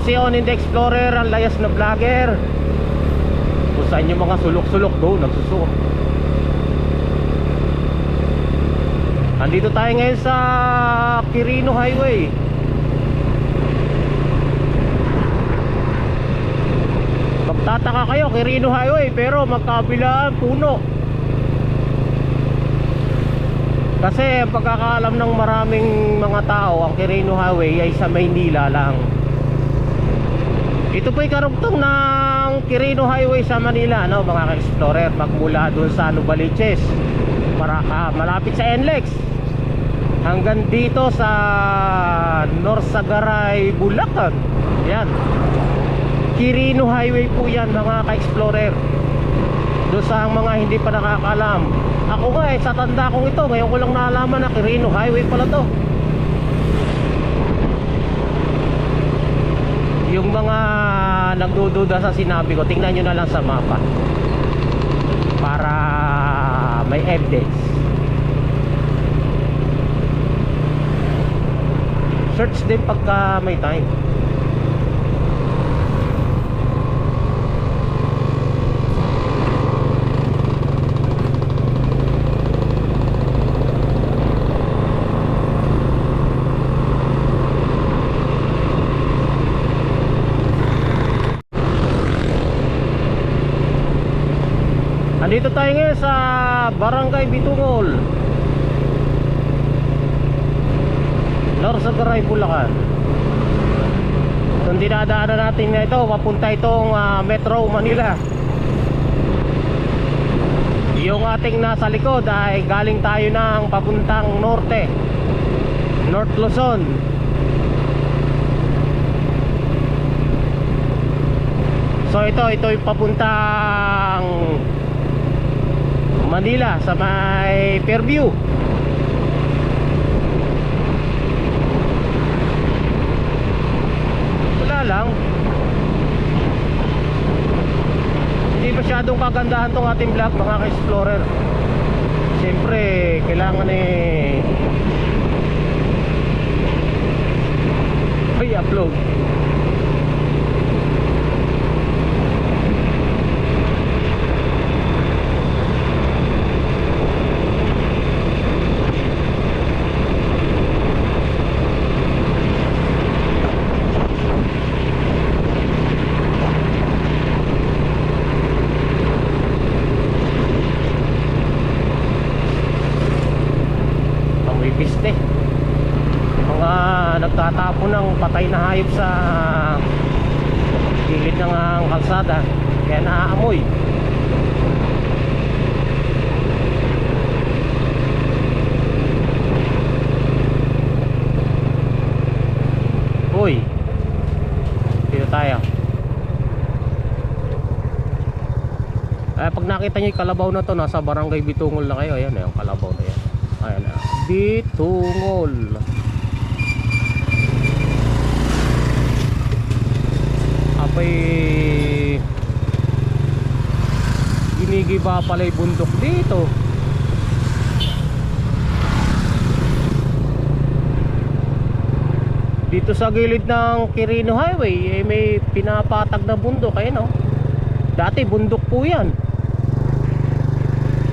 po si On in the Explorer, ang layas na vlogger. Kung saan yung mga sulok-sulok doon, nagsusuk. Andito tayo ngayon sa Quirino Highway. Magtataka kayo, Quirino Highway, pero magkabilaan puno. Kasi ang pagkakaalam ng maraming mga tao, ang Quirino Highway ay sa Maynila lang. Ito po'y karugtong ng Quirino Highway sa Manila, no, mga ka-explorer, magmula doon sa Nubaliches, para ah, malapit sa NLEX. Hanggang dito sa Norsagaray, Bulacan. Yan. Quirino Highway po yan, mga ka-explorer. Doon sa mga hindi pa nakakalam. Ako nga eh, sa tanda kong ito, ngayon ko lang naalaman na Quirino Highway pala to. Yung mga nagdududa sa sinabi ko, tingnan nyo na lang sa mapa. Para may evidence. Search din pagka may time. Andito tayo ngayon sa Barangay Bitungol. Norsagaray, Bulacan. Itong dinadaanan natin na ito Papunta itong ah, Metro Manila. Yung ating nasa likod ay galing tayo ng papuntang Norte North Luzon. So ito, ito yung papuntang Manila sa may Fairview. Wala lang. Hindi masyadong kagandahan tong ating vlog mga ka-explorer. Siyempre kailangan eh ay upload amoy piste mga nagtatapo ng patay na hayop sa gilid ng ah, kalsada kaya naaamoy. Uy dito tayo. Eh, pag nakita nyo yung kalabaw na to nasa barangay Bitungol na kayo. Ayan yung kalabaw na yan. Ayan. Bitungol ginigiba pala yung bundok dito dito sa gilid ng Quirino Highway eh, may pinapatag na bundok eh no dati bundok po yan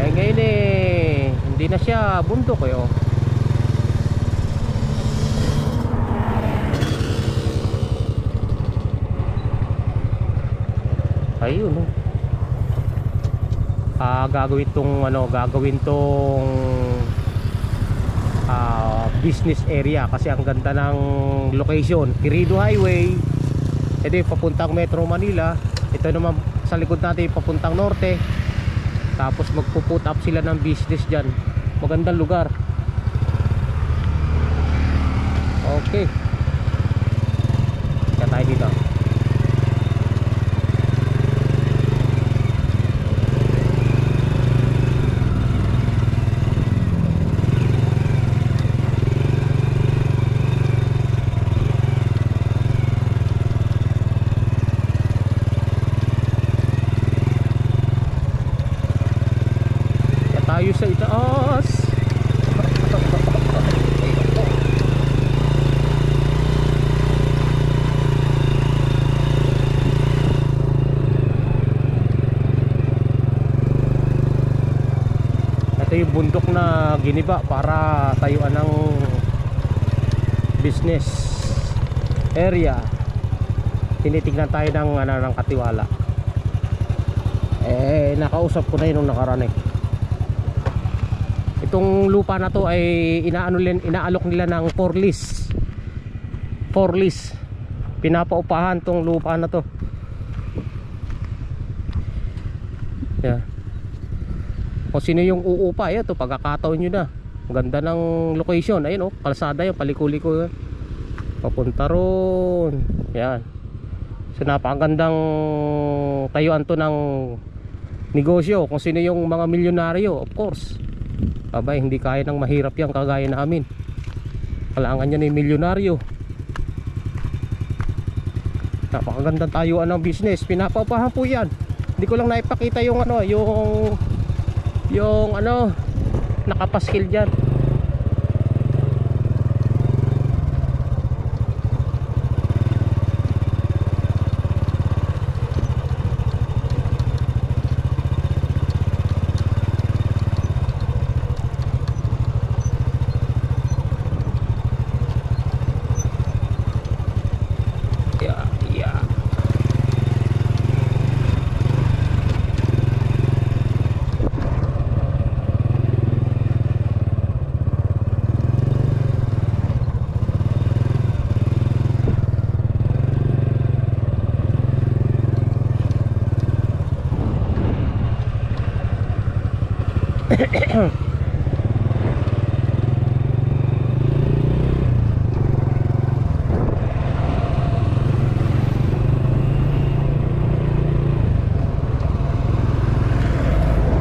eh ngayon eh hindi na siya bundok eh oh. ayun oh. Ah gagawin tong ano gagawin tong ah, business area. Kasi ang ganda ng location. Quirino Highway. Ito yung papuntang Metro Manila. Ito naman sa likod natin papuntang Norte. Tapos magpuput up sila ng business dyan. Magandang lugar. Okay. Kaya tayo dito kaya tayo sa itaas bundok na giniba para tayuan ng business area. Tinitignan tayo ng, ano, ng katiwala. Eh nakausap ko na yun nung nakaraan eh. Itong lupa na to ay inaano inaalok nila ng 4 lease 4 lease pinapaupahan tong lupa na to kung sino yung uupa? Yan to pagkakataon nyo na. Ganda ng location. Ayun oh kalsada yung paliko-liko papunta ron. Yan so napakagandang tayuan to ng negosyo. Kung sino yung mga milyonaryo of course. Abay hindi kaya ng mahirap yan kagaya namin. Kailangan niya yung milyonaryo. Napakagandang tayuan ng business. Pinapaupahan po yan. Hindi ko lang naipakita yung ano yung yung ano nakapaskil dyan Ay,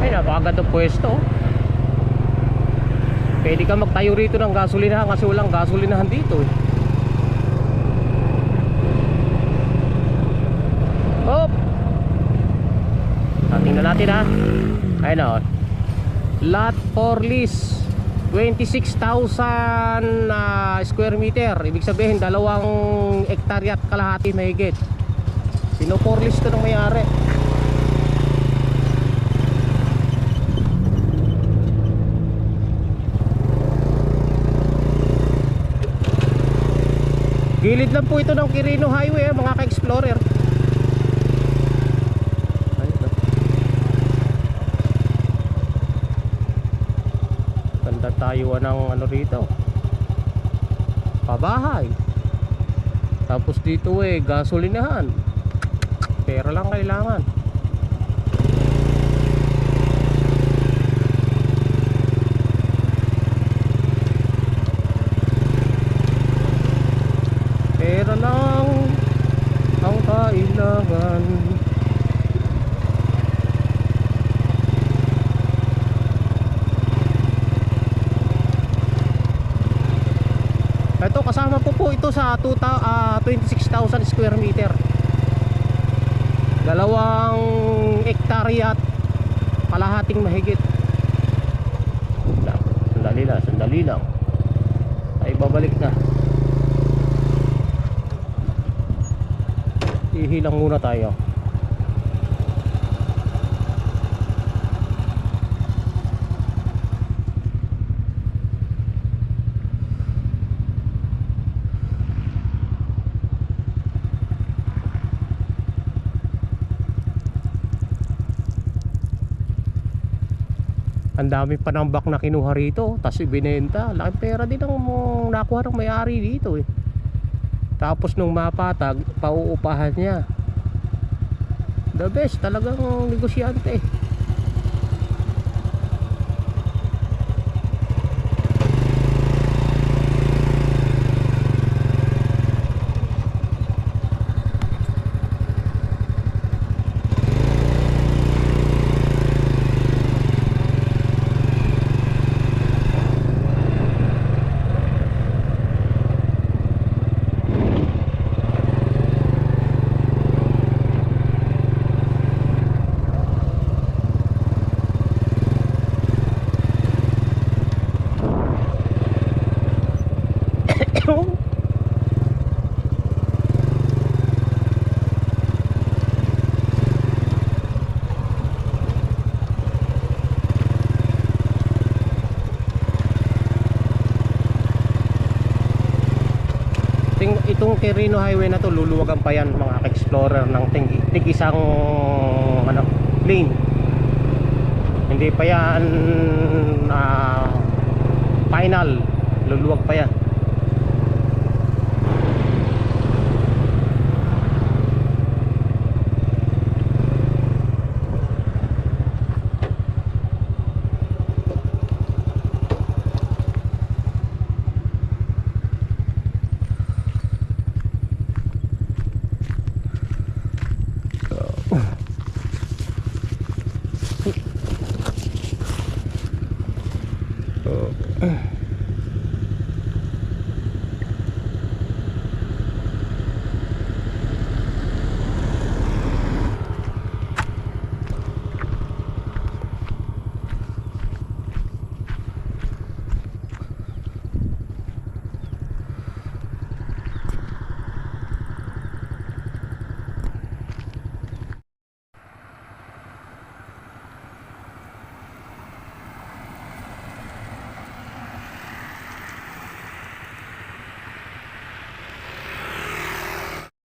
napakagandang pwesto. Pwede ka magtayo rito ng gasolinahan kasi walang gasolinahan dito eh. Hop! Tingnan natin ha. Ayun o. Lot for lease. 26,000 ah, square meter. Ibig sabihin, dalawang ektarya at kalahati mahigit. Sino for lease to ng mayari? Gilid lang po ito ng Quirino Highway eh, mga ka-explorer. Ayun, oh. Tayo ng ano rito. Pabahay. Tapos dito eh, gasolinahan. Pera lang kailangan. Pera lang ang kailangan. Ito kasama po po ito sa 2, ah, 26,000 square meter. Dalawang ektarya at kalahating mahigit. Sandali lang, sandali lang. Ay babalik na. Ihilang muna tayo. Ang dami pa ng bak na kinuha rito, tapos ibinenta. Laki pera din ang nakuha ng may-ari dito eh. Tapos nung mapatag, pauupahan niya. The best, talagang negosyante. Itong Quirino Highway na to luluwagan pa yan mga explorer ng tig, tig isang ano, lane. Hindi pa yan ah, final. Luluwag pa yan Ugh.